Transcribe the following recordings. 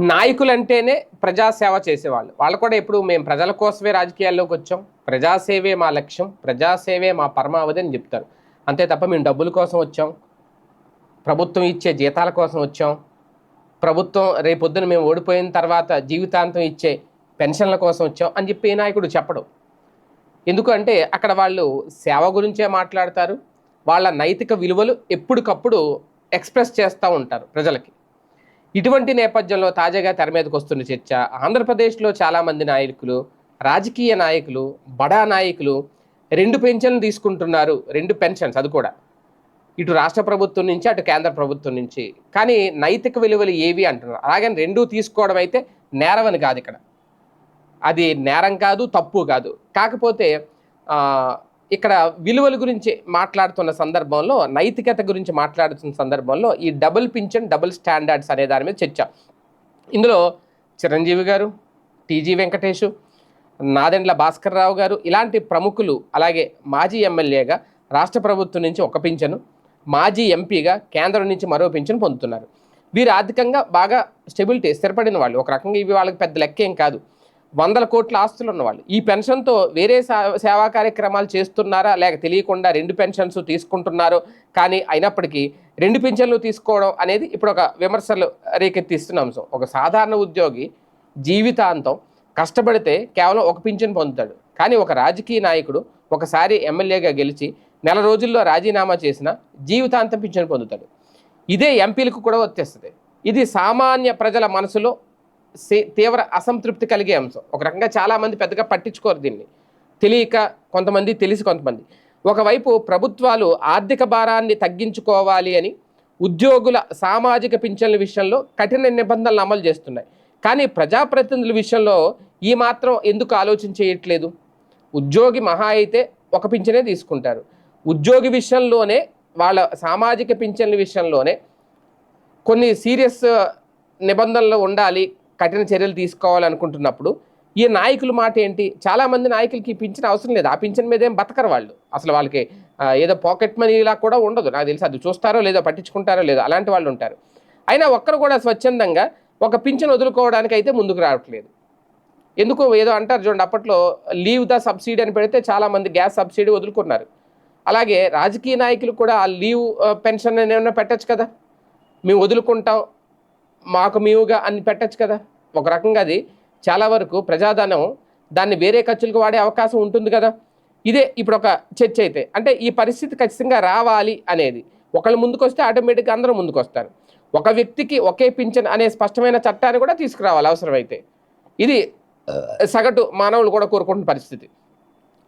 నాయకులంటేనే ప్రజాసేవ చేసేవాళ్ళు. వాళ్ళు కూడా ఇప్పుడు మేము ప్రజల కోసమే రాజకీయాల్లోకి వచ్చాం. ప్రజాసేవే మా లక్ష్యం. ప్రజాసేవే మా పరమావధి అని చెప్తారు. అంతే తప్ప మేము డబ్బుల కోసం వచ్చాం. ప్రభుత్వం ఇచ్చే జీతాల కోసం వచ్చాం. ప్రభుత్వం రేపొద్దున మేము ఓడిపోయిన తర్వాత జీవితాంతం ఇచ్చే పెన్షన్ల కోసం వచ్చాం అని చెప్పి నాయకుడు చెప్పడు. ఎందుకంటే అక్కడ వాళ్ళు సేవ గురించే మాట్లాడతారు. వాళ్ళ నైతిక విలువలు ఎప్పటికప్పుడు ఎక్స్ప్రెస్ చేస్తూ ఉంటారు ప్రజలకి. ఇటువంటి నేపథ్యంలో తాజాగా తెర మీదకి వస్తున్న చర్చ ఆంధ్రప్రదేశ్లో చాలామంది నాయకులు రాజకీయ నాయకులు బడా నాయకులు రెండు పెన్షన్లు తీసుకుంటున్నారు రెండు పెన్షన్స్ అది కూడా. ఇటు రాష్ట్ర ప్రభుత్వం నుంచి అటు కేంద్ర ప్రభుత్వం నుంచి. కానీ నైతిక విలువలు ఏవి అంటున్నారు? అలాగని రెండూ తీసుకోవడం అయితే నేరమని కాదు ఇక్కడ. అది నేరం కాదు తప్పు కాదు. కాకపోతే ఇక్కడ విలువల గురించి మాట్లాడుతున్న సందర్భంలో నైతికత గురించి మాట్లాడుతున్న సందర్భంలో ఈ డబుల్ పింఛన్ డబుల్ స్టాండర్డ్స్ అనే దాని మీద చర్చ. ఇందులో చిరంజీవి గారు టీజీ వెంకటేష్ నాదెండ్ల భాస్కర్ రావు గారు ఇలాంటి ప్రముఖులు అలాగే మాజీ ఎమ్మెల్యేగా రాష్ట్ర ప్రభుత్వం నుంచి ఒక పింఛను మాజీ ఎంపీగా కేంద్రం నుంచి మరో పింఛను పొందుతున్నారు. వీరు ఆర్థికంగా బాగా స్టెబిలిటీ స్థిరపడిన వాళ్ళు. ఒక రకంగా ఇవి వాళ్ళకి పెద్ద లెక్కేం కాదు. వందల కోట్ల ఆస్తులు ఉన్నవాళ్ళు. ఈ పెన్షన్తో వేరే సేవా కార్యక్రమాలు చేస్తున్నారా? లేక తెలియకుండా రెండు పెన్షన్స్ తీసుకుంటున్నారో. కానీ అయినప్పటికీ రెండు పింఛన్లు తీసుకోవడం అనేది ఇప్పుడు ఒక విమర్శలు రేకెత్తిస్తున్న అంశం. ఒక సాధారణ ఉద్యోగి జీవితాంతం కష్టపడితే కేవలం ఒక పింఛన్ పొందుతాడు. కానీ ఒక రాజకీయ నాయకుడు ఒకసారి ఎమ్మెల్యేగా గెలిచి నెల రోజుల్లో రాజీనామా చేసిన జీవితాంతం పింఛన్ పొందుతాడు. ఇదే ఎంపీలకు కూడా వచ్చేస్తుంది. ఇది సామాన్య ప్రజల మనసులో తీవ్ర అసంతృప్తి కలిగే అంశం. ఒక రకంగా చాలామంది పెద్దగా పట్టించుకోరు దీన్ని. తెలియక కొంతమంది తెలిసి కొంతమంది. ఒకవైపు ప్రభుత్వాలు ఆర్థిక భారాన్ని తగ్గించుకోవాలి అని ఉద్యోగుల సామాజిక పింఛన్ల విషయంలో కఠిన నిబంధనలు అమలు చేస్తున్నాయి. కానీ ప్రజాప్రతినిధుల విషయంలో ఈ మాత్రం ఎందుకు ఆలోచన చేయట్లేదు? ఉద్యోగి మహా అయితే ఒక పింఛనే తీసుకుంటారు. ఉద్యోగి విషయంలోనే వాళ్ళ సామాజిక పింఛన్ల విషయంలోనే కొన్ని సీరియస్ నిబంధనలు ఉండాలి. కఠిన చర్యలు తీసుకోవాలనుకుంటున్నప్పుడు ఈ నాయకుల మాట ఏంటి? చాలామంది నాయకులకి పింఛన్ అవసరం లేదు. ఆ పింఛన్ మీద ఏం బతకరు వాళ్ళు. అసలు వాళ్ళకి ఏదో పాకెట్ మనీలా కూడా ఉండదు. నాకు తెలిసి అది చూస్తారో లేదో పట్టించుకుంటారో లేదో అలాంటి వాళ్ళు ఉంటారు. అయినా ఒక్కరు కూడా స్వచ్ఛందంగా ఒక పింఛన్ వదులుకోవడానికి అయితే ముందుకు రావట్లేదు. ఎందుకు? ఏదో అంటారు చూడండి అప్పట్లో లీవ్ ద సబ్సిడీ అని పెడితే చాలామంది గ్యాస్ సబ్సిడీ వదులుకున్నారు. అలాగే రాజకీయ నాయకులు కూడా ఆ లీవ్ పెన్షన్ అని ఏమైనా పెట్టచ్చు కదా? మేము వదులుకుంటాం మాకు మేముగా అని పెట్టచ్చు కదా. ఒక రకంగా అది చాలా వరకు ప్రజాధనం దాన్ని వేరే ఖర్చులకు వాడే అవకాశం ఉంటుంది కదా. ఇదే ఇప్పుడు ఒక చర్చ అయితే. అంటే ఈ పరిస్థితి ఖచ్చితంగా రావాలి అనేది. ఒకళ్ళు ముందుకొస్తే ఆటోమేటిక్గా అందరూ ముందుకొస్తారు. ఒక వ్యక్తికి ఒకే పింఛన్ అనే స్పష్టమైన చట్టాన్ని కూడా తీసుకురావాలి అవసరమైతే. ఇది సగటు మానవులు కూడా కోరుకుంటున్న పరిస్థితి.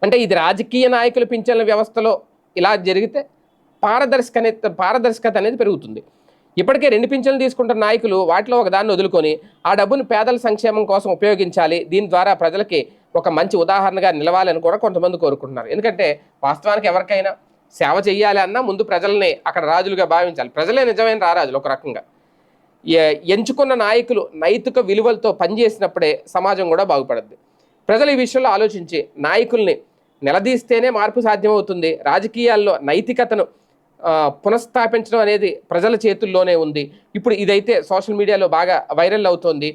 అంటే ఇది రాజకీయ నాయకుల పింఛన్ల వ్యవస్థలో ఇలా జరిగితే పారదర్శక పారదర్శకత అనేది పెరుగుతుంది. ఇప్పటికే రెండు పింఛన్లు తీసుకుంటున్న నాయకులు వాటిలో ఒక దాన్ని వదులుకొని ఆ డబ్బును పేదల సంక్షేమం కోసం ఉపయోగించాలి. దీని ద్వారా ప్రజలకి ఒక మంచి ఉదాహరణగా నిలవాలని కూడా కొంతమంది కోరుకుంటున్నారు. ఎందుకంటే వాస్తవానికి ఎవరికైనా సేవ చేయాలి అన్నా ముందు ప్రజల్ని అక్కడ రాజులుగా భావించాలి. ప్రజలే నిజమైన రారాజులు ఒక రకంగా. ఎంచుకున్న నాయకులు నైతిక విలువలతో పనిచేసినప్పుడే సమాజం కూడా బాగుపడద్ది. ప్రజలు ఈ విషయంలో ఆలోచించి నాయకుల్ని నిలదీస్తేనే మార్పు సాధ్యమవుతుంది. రాజకీయాల్లో నైతికతను పునఃస్థాపించడం అనేది ప్రజల చేతుల్లోనే ఉంది. ఇప్పుడు ఇదైతే సోషల్ మీడియాలో బాగా వైరల్ అవుతోంది.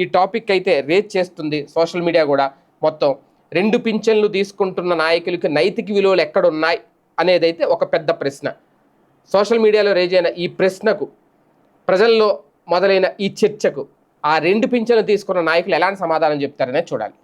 ఈ టాపిక్ అయితే రేజ్ చేస్తుంది సోషల్ మీడియా కూడా మొత్తం. రెండు పింఛన్లు తీసుకుంటున్న నాయకులకి నైతిక విలువలు ఎక్కడున్నాయి అనేదైతే ఒక పెద్ద ప్రశ్న. సోషల్ మీడియాలో రేజ్ అయిన ఈ ప్రశ్నకు ప్రజల్లో మొదలైన ఈ చర్చకు ఆ రెండు పింఛన్లు తీసుకున్న నాయకులు ఎలాంటి సమాధానం చెప్తారనే చూడాలి.